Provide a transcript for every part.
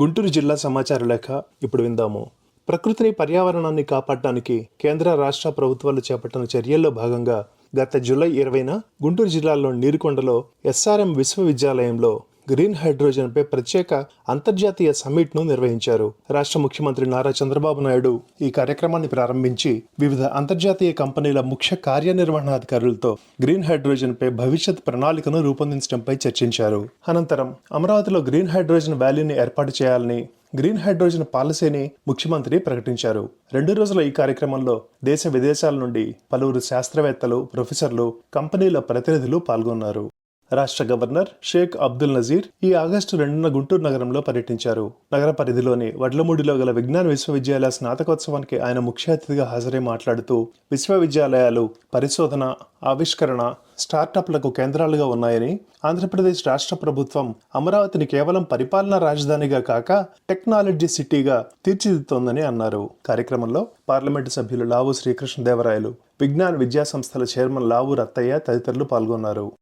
గుంటూరు జిల్లా సమాచార లేఖ ఇప్పుడు విందాము. ప్రకృతిని పర్యావరణాన్ని కాపాడటానికి కేంద్ర రాష్ట్ర ప్రభుత్వాలు చేపట్టిన చర్యల్లో భాగంగా గత జూలై ఇరవైన గుంటూరు జిల్లాలోని నీరుకొండలో ఎస్ఆర్ఎం విశ్వవిద్యాలయంలో గ్రీన్ హైడ్రోజన్పై ప్రత్యేక అంతర్జాతీయ సమ్మిట్ను నిర్వహించారు. రాష్ట్ర ముఖ్యమంత్రి నారా చంద్రబాబు నాయుడు ఈ కార్యక్రమాన్ని ప్రారంభించి వివిధ అంతర్జాతీయ కంపెనీల ముఖ్య కార్యనిర్వహణాధికారులతో గ్రీన్ హైడ్రోజన్పై భవిష్యత్ ప్రణాళికను రూపొందించడంపై చర్చించారు. అనంతరం అమరావతిలో గ్రీన్ హైడ్రోజన్ వ్యాలీని ఏర్పాటు చేయాలని గ్రీన్ హైడ్రోజన్ పాలసీని ముఖ్యమంత్రి ప్రకటించారు. రెండు రోజుల ఈ కార్యక్రమంలో దేశ విదేశాల నుండి పలువురు శాస్త్రవేత్తలు ప్రొఫెసర్లు కంపెనీల ప్రతినిధులు పాల్గొన్నారు. రాష్ట్ర గవర్నర్ షేక్ అబ్దుల్ నజీర్ ఈ ఆగస్టు రెండున గుంటూరు నగరంలో పర్యటించారు. నగర పరిధిలోని వడ్లమూడిలో గల విజ్ఞాన విశ్వవిద్యాలయ స్నాతకోత్సవానికి ఆయన ముఖ్య అతిథిగా హాజరై మాట్లాడుతూ విశ్వవిద్యాలయాలు పరిశోధన ఆవిష్కరణ స్టార్టప్లకు కేంద్రాలుగా ఉన్నాయని ఆంధ్రప్రదేశ్ రాష్ట్ర ప్రభుత్వం అమరావతిని కేవలం పరిపాలనా రాజధానిగా కాక టెక్నాలజీ సిటీగా తీర్చిదిద్దుతోందని అన్నారు. కార్యక్రమంలో పార్లమెంటు సభ్యులు లావు శ్రీకృష్ణదేవరాయలు విజ్ఞాన విద్యా సంస్థల చైర్మన్ లావు రత్తయ్య తదితరులు పాల్గొన్నారు.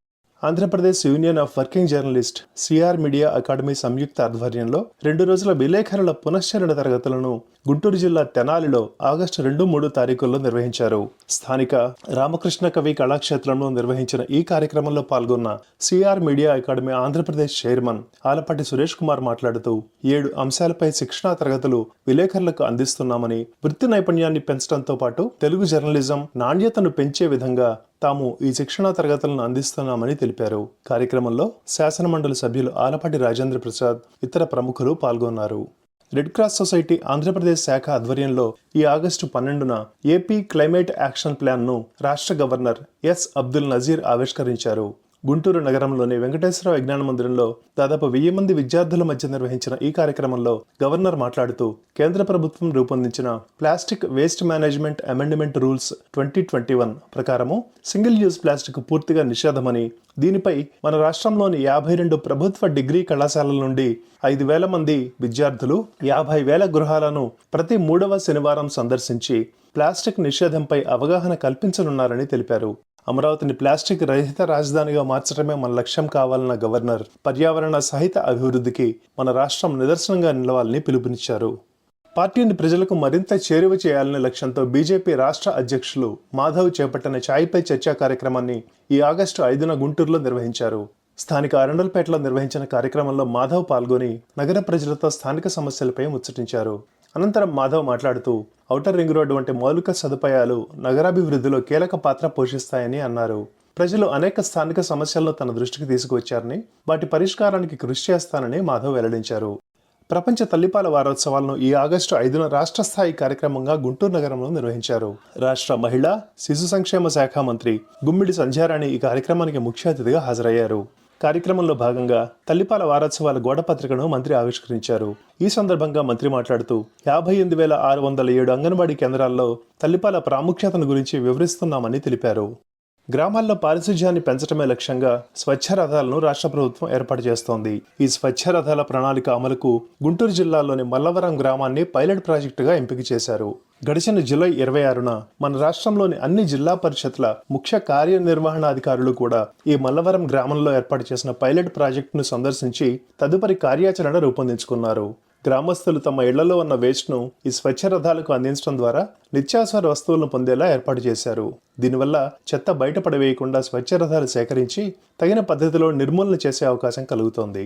Andhra Pradesh union of working journalist C R media academy సంయుక్త ఆధ్వర్యంలో రెండు రోజుల విలేకరుల పునశ్చరణ తరగతులను గుంటూరు జిల్లా తెనాలిలో ఆగస్టు రెండు మూడు తారీఖుల్లో నిర్వహించారు. స్థానిక రామకృష్ణ కవి కళాక్షేత్రంలో నిర్వహించిన ఈ కార్యక్రమంలో పాల్గొన్న C R media academy Andhra Pradesh chairman Alapati Suresh Kumar మాట్లాడుతూ ఏడు అంశాలపై శిక్షణా తరగతులు విలేకరులకు అందిస్తున్నామని వృత్తి నైపుణ్యాన్ని పెంచడంతో పాటు తెలుగు జర్నలిజం నాణ్యతను పెంచే విధంగా తాము ఈ శిక్షణా తరగతులను అందిస్తున్నామని తెలిపారు. కార్యక్రమంలో శాసనమండలి సభ్యులు ఆలపాటి రాజేంద్ర ప్రసాద్ ఇతర ప్రముఖులు పాల్గొన్నారు. రెడ్ క్రాస్ సొసైటీ ఆంధ్రప్రదేశ్ శాఖ ఆధ్వర్యంలో ఈ ఆగస్టు పన్నెండున ఏపీ క్లైమేట్ యాక్షన్ ప్లాన్ను రాష్ట్ర గవర్నర్ ఎస్ అబ్దుల్ నజీర్ ఆవిష్కరించారు. గుంటూరు నగరంలోని వెంకటేశ్వర విజ్ఞాన మందిరంలో దాదాపు వెయ్యి మంది విద్యార్థుల మధ్య నిర్వహించిన ఈ కార్యక్రమంలో గవర్నర్ మాట్లాడుతూ కేంద్ర ప్రభుత్వం రూపొందించిన plastic waste management amendment rules twenty twenty one ప్రకారము సింగిల్ యూజ్ ప్లాస్టిక్ పూర్తిగా నిషేధమని దీనిపై మన రాష్ట్రంలోని యాభై రెండు ప్రభుత్వ డిగ్రీ కళాశాలల నుండి ఐదు వేల మంది విద్యార్థులు యాభై వేల గృహాలను ప్రతి మూడవ శనివారం సందర్శించి ప్లాస్టిక్ నిషేధంపై అవగాహన కల్పించనున్నారని తెలిపారు. అమరావతిని ప్లాస్టిక్ రహిత రాజధానిగా మార్చడమే మన లక్ష్యం కావాలన్న గవర్నర్ పర్యావరణ సహిత అభివృద్ధికి మన రాష్ట్రం నిదర్శనంగా నిలవాలని పిలుపునిచ్చారు. పార్టీని ప్రజలకు మరింత చేరువ చేయాలనే లక్ష్యంతో బీజేపీ రాష్ట్ర అధ్యక్షులు మాధవ్ చేపట్టిన ఛాయ్పై చర్చా కార్యక్రమాన్ని ఈ ఆగస్టు ఐదున గుంటూరులో నిర్వహించారు. స్థానిక అరండల్పేటలో నిర్వహించిన కార్యక్రమంలో మాధవ్ పాల్గొని నగర ప్రజలతో స్థానిక సమస్యలపై ముచ్చటించారు. అనంతరం మాధవ్ మాట్లాడుతూ ఔటర్ రింగ్ రోడ్డు వంటి మౌలిక సదుపాయాలు నగరాభివృద్ధిలో కీలక పాత్ర పోషిస్తాయని అన్నారు. ప్రజలు అనేక స్థానిక సమస్యలను తన దృష్టికి తీసుకువచ్చారని వాటి పరిష్కారానికి కృషి చేస్తానని మాధవ్ వెల్లడించారు. ప్రపంచ తల్లిపాల వారోత్సవాలను ఈ ఆగస్టు ఐదున రాష్ట్ర స్థాయి కార్యక్రమంగా గుంటూరు నగరంలో నిర్వహించారు. రాష్ట్ర మహిళా శిశు సంక్షేమ శాఖ మంత్రి గుమ్మిడి సంధ్యారాణి ఈ కార్యక్రమానికి ముఖ్య అతిథిగా హాజరయ్యారు. కార్యక్రమంలో భాగంగా తల్లిపాల వారోత్సవాల గోడపత్రికను మంత్రి ఆవిష్కరించారు. ఈ సందర్భంగా మంత్రి మాట్లాడుతూ యాభై ఎనిమిది వేల ఆరు వందల ఏడు అంగన్వాడీ కేంద్రాల్లో తల్లిపాల ప్రాముఖ్యతను గురించి వివరిస్తున్నామని తెలిపారు. గ్రామాల్లో పారిశుధ్యాన్ని పెంచడమే లక్ష్యంగా స్వచ్ఛ రథాలను రాష్ట్ర ప్రభుత్వం ఏర్పాటు చేస్తోంది. ఈ స్వచ్ఛ రథాల ప్రణాళిక అమలుకు గుంటూరు జిల్లాలోని మల్లవరం గ్రామాన్ని పైలట్ ప్రాజెక్టుగా ఎంపిక చేశారు. గడిచిన జులై ఇరవై ఆరున మన రాష్ట్రంలోని అన్ని జిల్లా పరిషత్ల ముఖ్య కార్యనిర్వహణాధికారులు కూడా ఈ మల్లవరం గ్రామంలో ఏర్పాటు చేసిన పైలట్ ప్రాజెక్టును సందర్శించి తదుపరి కార్యాచరణ రూపొందించుకున్నారు. గ్రామస్తులు తమ ఇళ్ళలో ఉన్న వేస్ట్ను ఈ స్వచ్ఛ రథాలకు అందించడం ద్వారా నిత్యావసర వస్తువులను పొందేలా ఏర్పాటు చేశారు. దీనివల్ల చెత్త బయటపడవేయకుండా స్వచ్ఛ రథాలు సేకరించి తగిన పద్ధతిలో నిర్మూలన చేసే అవకాశం కలుగుతోంది.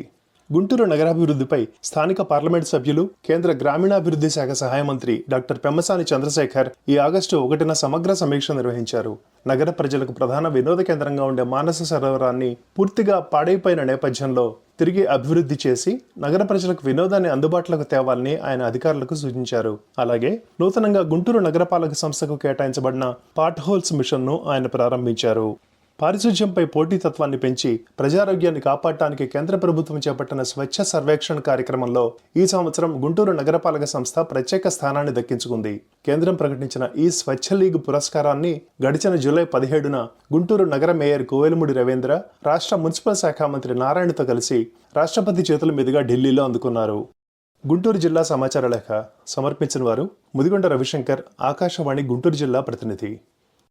గుంటూరు నగరాభివృద్ధిపై స్థానిక పార్లమెంటు సభ్యులు కేంద్ర గ్రామీణాభివృద్ధి శాఖ సహాయ మంత్రి డాక్టర్ పెమ్మసాని చంద్రశేఖర్ ఈ ఆగస్టు ఒకటిన సమగ్ర సమీక్ష నిర్వహించారు. నగర ప్రజలకు ప్రధాన వినోద కేంద్రంగా ఉండే మానస సరోవరాన్ని పూర్తిగా పాడైపోయిన నేపథ్యంలో తిరిగి అభివృద్ధి చేసి నగర ప్రజలకు వినోదాన్ని అందుబాటులోకి తేవాలని ఆయన అధికారులకు సూచించారు. అలాగే నూతనంగా గుంటూరు నగరపాలక సంస్థకు కేటాయించబడిన పాట్ హోల్స్ మిషన్ను ఆయన ప్రారంభించారు. పారిశుధ్యంపై పోటీతత్వాన్ని పెంచి ప్రజారోగ్యాన్ని కాపాడటానికి కేంద్ర ప్రభుత్వం చేపట్టిన స్వచ్ఛ సర్వేక్షణ కార్యక్రమంలో ఈ సంవత్సరం గుంటూరు నగరపాలక సంస్థ ప్రత్యేక స్థానాన్ని దక్కించుకుంది. కేంద్రం ప్రకటించిన ఈ స్వచ్ఛ లీగ్ పురస్కారాన్ని గడిచిన జూలై పదిహేడున గుంటూరు నగర మేయర్ కోవెలముడి రవీంద్ర రాష్ట్ర మున్సిపల్ శాఖ మంత్రి నారాయణతో కలిసి రాష్ట్రపతి చేతుల మీదుగా ఢిల్లీలో అందుకున్నారు. గుంటూరు జిల్లా సమాచార లేఖ సమర్పించిన వారు ముదిగొండ రవిశంకర్ ఆకాశవాణి గుంటూరు జిల్లా ప్రతినిధి.